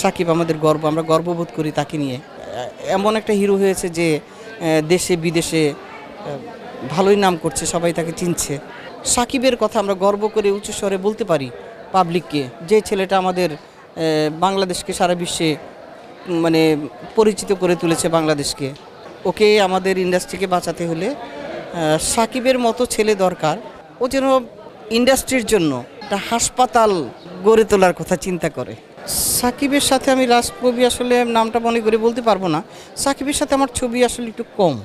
সাকিব আমাদের গর্ব, আমরা গর্ববোধ করি তাকে নিয়ে। এমন একটা হিরো হয়েছে যে দেশে, বিদেশে ভালোই নাম করছে, সবাই তাকে চিনছে। সাকিবের কথা আমরা গর্ব করে উঁচু স্বরে বলতে পারি পাবলিককে যে ছেলেটা আমাদের বাংলাদেশকে, সারা বিশ্বে মানে পরিচিত করে তুলেছে বাংলাদেশকে। ওকে আমাদের ইন্ডাস্ট্রিকে বাঁচাতে হলে সাকিবের মতো ছেলে দরকার। ও যেন ইন্ডাস্ট্রির জন্য একটা হাসপাতাল গড়ে তোলার কথা চিন্তা করে। সাকিবের সাথে আমি লাস্ট মুভি আসলে নামটা মনে করে বলতে পারব না। সাকিবের সাথে আমার ছবি আসলে একটু কম।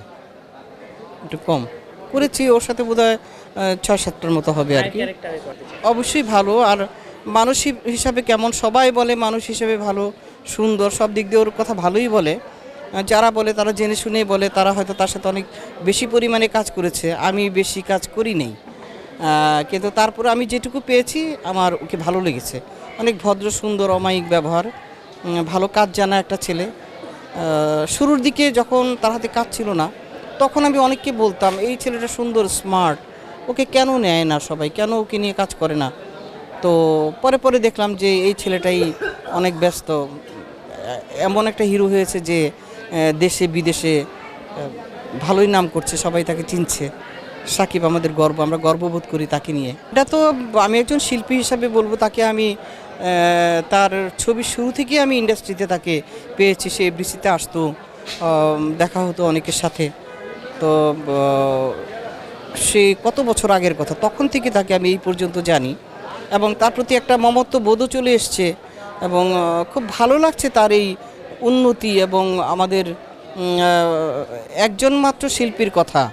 একটু কম। করেছি ওর সাথে বোধ হয় ছয় সাতটার মতো হবে আর কি। অবশ্যই ভালো। আর মানুষ হিসাবে কেমন সবাই বলে মানুষ হিসেবে ভালো সুন্দর সব দিক দিয়ে ওর কথা ভালোই বলে। যারা বলে তারা জেনে শুনেই বলে তারা হয়তো তার সাথে অনেক বেশি পরিমাণে কাজ করেছে। আমি বেশি কাজ করি নেই। কিন্তু তারপরে আমি যেটুকু পেয়েছি, আমার ওকে ভালো লেগেছে। অনেক ভদ্র, সুন্দর, অমায়িক ব্যবহার ভালো কাজ জানা একটা ছেলে। শুরুর দিকে যখন তার হাতে কাজ ছিল না, তখন আমি অনেককে বলতাম, এই ছেলেটা সুন্দর স্মার্ট ওকে কেন নেয় না সবাই? কেন ওকে নিয়ে কাজ করে না? তো পরে পরে দেখলাম যে এই ছেলেটাই অনেক ব্যস্ত। এমন একটা হিরো হয়েছে যে দেশে বিদেশে ভালোই নাম করছে, সবাই তাকে চিনছে। সাকিব আমাদের গর্ব, আমরা গর্ববোধ করি তাকে নিয়ে। এটা তো আমি একজন শিল্পী হিসাবে বলব, তাকে আমি তার ছবির শুরু থেকেই আমি ইন্ডাস্ট্রিতে তাকে পেয়েছি, সে এফডিসিতে আসতো দেখা হতো অনেকের সাথে। তো সে কত বছর আগের কথা, তখন থেকে তাকে আমি এই পর্যন্ত জানি। এবং তার প্রতি একটা মমত্ব বোধও চলে এসছে, এবং খুব ভালো লাগছে তার এই উন্নতি এবং আমাদের একজন মাত্র শিল্পীর কথা।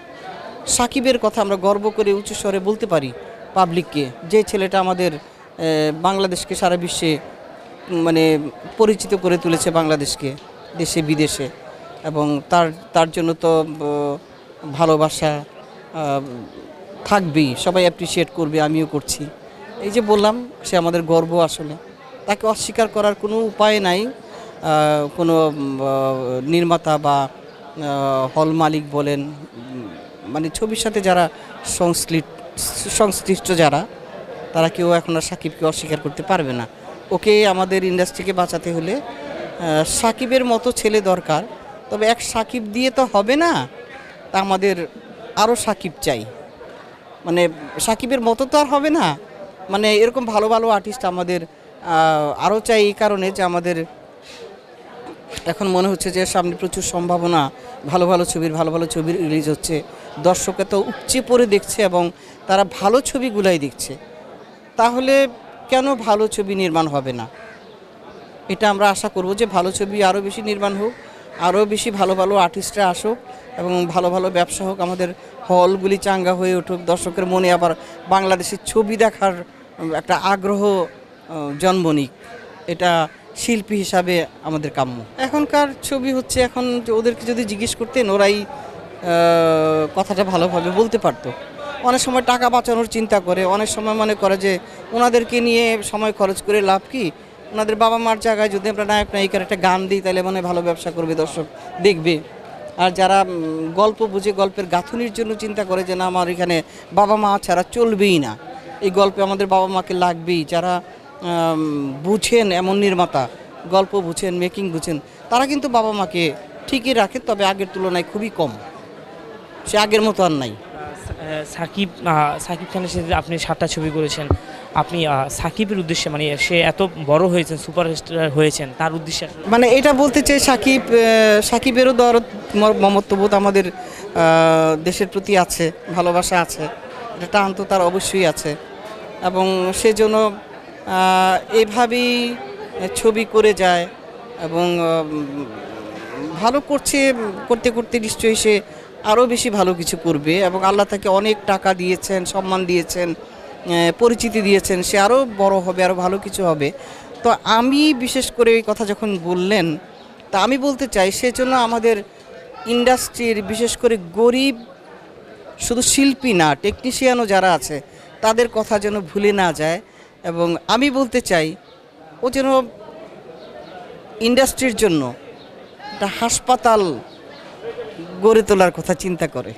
সাকিবের কথা আমরা গর্ব করে উঁচু স্বরে বলতে পারি পাবলিককে। যে ছেলেটা আমাদের বাংলাদেশকে সারা বিশ্বে মানে পরিচিত করে তুলেছে বাংলাদেশকে, দেশে, বিদেশে। এবং তার তার জন্য তো ভালোবাসা থাকবেই, সবাই অ্যাপ্রিসিয়েট করবে, আমিও করছি। এই যে বললাম, সে আমাদের গর্ব আসলে। তাকে অস্বীকার করার কোনো উপায় নাই কোনো নির্মাতা বা হল মালিক বলেন মানে ছবির সাথে যারা সংশ্লিষ্ট সংশ্লিষ্ট যারা, তারা কেউ এখন আর সাকিবকে অস্বীকার করতে পারবে না। ওকে আমাদের ইন্ডাস্ট্রিকে বাঁচাতে হলে সাকিবের মতো ছেলে দরকার। তবে এক সাকিব দিয়ে তো হবে না, তা আমাদের আরও সাকিব চাই। মানে সাকিবের মতো তো আর হবে না। মানে এরকম ভালো ভালো আর্টিস্ট আমাদের আরও চাই এই কারণে যে আমাদের এখন মনে হচ্ছে যে সামনে প্রচুর সম্ভাবনা ভালো ভালো ছবির, ভালো ভালো ছবি রিলিজ হচ্ছে। দর্শকে তো উপচে পড়ে দেখছে এবং তারা ভালো ছবিগুলাই দেখছে। তাহলে কেন ভালো ছবি নির্মাণ হবে না? এটা আমরা আশা করব যে ভালো ছবি আরও বেশি নির্মাণ হোক আরও বেশি ভালো ভালো আর্টিস্টরা আসুক এবং ভালো ভালো ব্যবসা হোক আমাদের হলগুলি চাঙ্গা হয়ে উঠুক। দর্শকের মনে আবার বাংলাদেশের ছবি দেখার একটা আগ্রহ জন্ম নিক। এটা শিল্পী হিসাবে আমাদের কাম্য। এখনকার ছবি হচ্ছে এখন ওদেরকে যদি জিজ্ঞেস করতেন, ওরাই কথাটা ভালোভাবে বলতে পারতো। অনেক সময় টাকা বাঁচানোর চিন্তা করে, অনেক সময় মনে করে যে ওনাদেরকে নিয়ে সময় খরচ করে লাভ কি? ওনাদের বাবা মার জায়গায় যদি আমরা নায়ক, নায়িকার একটা গান দিই, তাহলে মনে ভালো ব্যবসা করবে, দর্শক দেখবে। আর যারা গল্প বুঝে গল্পের গাঁথুনির জন্য চিন্তা করে যে না, আমার এখানে বাবা মা ছাড়া চলবেই না। এই গল্পে আমাদের বাবা মাকে লাগবেই। যারা বুঝেন এমন নির্মাতা গল্প বুঝেন মেকিং বুঝেন তারা কিন্তু বাবা মাকে ঠিকই রাখে তবে আগের তুলনায় খুবই কম। সে আগের মতো আর নাই। সাকিব সাকিব খানের সাথে আপনি সাতটা ছবি করেছেন আপনি সাকিবের উদ্দেশ্যে মানে সে এত বড় হয়েছেন সুপারস্টার হয়েছেন তার উদ্দেশ্যে মানে এটা বলতে চাই সাকিব সাকিবেরও দরদ মমত্ববোধ আমাদের দেশের প্রতি আছে ভালোবাসা আছে এটা টান তো তার অবশ্যই আছে। এবং সেজন্য আহ, এইভাবেই ছবি করে যায় এবং ভালো করছে করতে করতে নিশ্চয়ই সে আরও বেশি ভালো কিছু করবে এবং আল্লাহ তাকে অনেক টাকা দিয়েছেন সম্মান দিয়েছেন পরিচিতি দিয়েছেন সে আরও বড় হবে আরও ভালো কিছু হবে। তো আমি বিশেষ করে এই কথা যখন বললেন তা আমি বলতে চাই সেজন্য আমাদের ইন্ডাস্ট্রির বিশেষ করে গরিব শুধু শিল্পী না টেকনিশিয়ানও যারা আছে তাদের কথা যেন ভুলে না যায়। এবং আমি বলতে চাই, ও যেন ইন্ডাস্ট্রির জন্য একটা হাসপাতাল গড়ে তোলার কথা চিন্তা করে।